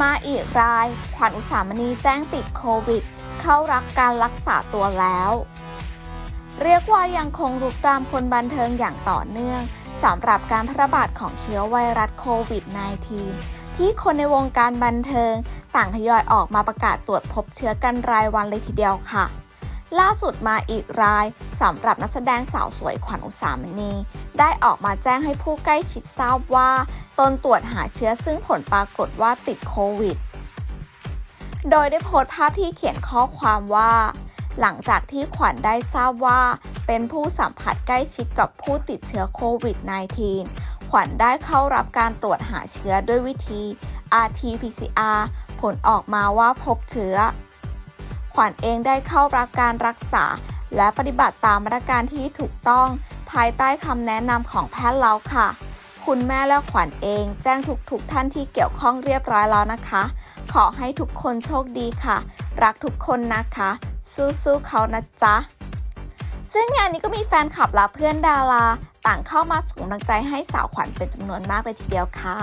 มาอีกราย ขวัญอุสามณีแจ้งติดโควิด เข้ารับการรักษาตัวแล้ว เรียกว่ายังคงรุกรามคนบันเทิงอย่างต่อเนื่องสำหรับการแพร่ระบาดของเชื้อไวรัสโควิด -19 ที่คนในวงการบันเทิง ต่างทยอยออกมาประกาศตรวจพบเชื้อกันรายวันเลยทีเดียวค่ะ ล่าสุดมาอีกรายสำหรับนักแสดงสาวสวยขวัญอุสามณี ได้ออกมาแจ้งให้ผู้ใกล้ชิดทราบว่าตนตรวจหาเชื้อซึ่งผลปรากฏว่าติดโควิด โดยได้โพสต์ภาพที่เขียนข้อความว่า หลังจากที่ขวัญได้ทราบว่า เป็นผู้สัมผัสใกล้ชิดกับผู้ติดเชื้อโควิด -19 ขวัญได้เข้ารับการตรวจหาเชื้อด้วยวิธี RT-PCR ผลออกมาว่าพบเชื้อ ขวัญเองได้เข้ารับการรักษา และปฏิบัติตามมาตรการที่ถูกต้อง ภายใต้คำแนะนำของแพทย์แล้วค่ะ คุณแม่และขวัญเองแจ้งทุกๆทท่านที่เกี่ยวข้องเรียบร้อยแล้วนะคะ ขอให้ทุกคนโชคดีค่ะ รักทุกคนนะคะ สู้ๆเขานะจ๊ะซึ่งงานนี้ก็มีแฟนคลับและเพื่อนดารา ต่างเข้ามาส่งกำลังใจให้สาวขวัญเป็นจำนวนมากเลยทีเดียวค่ะ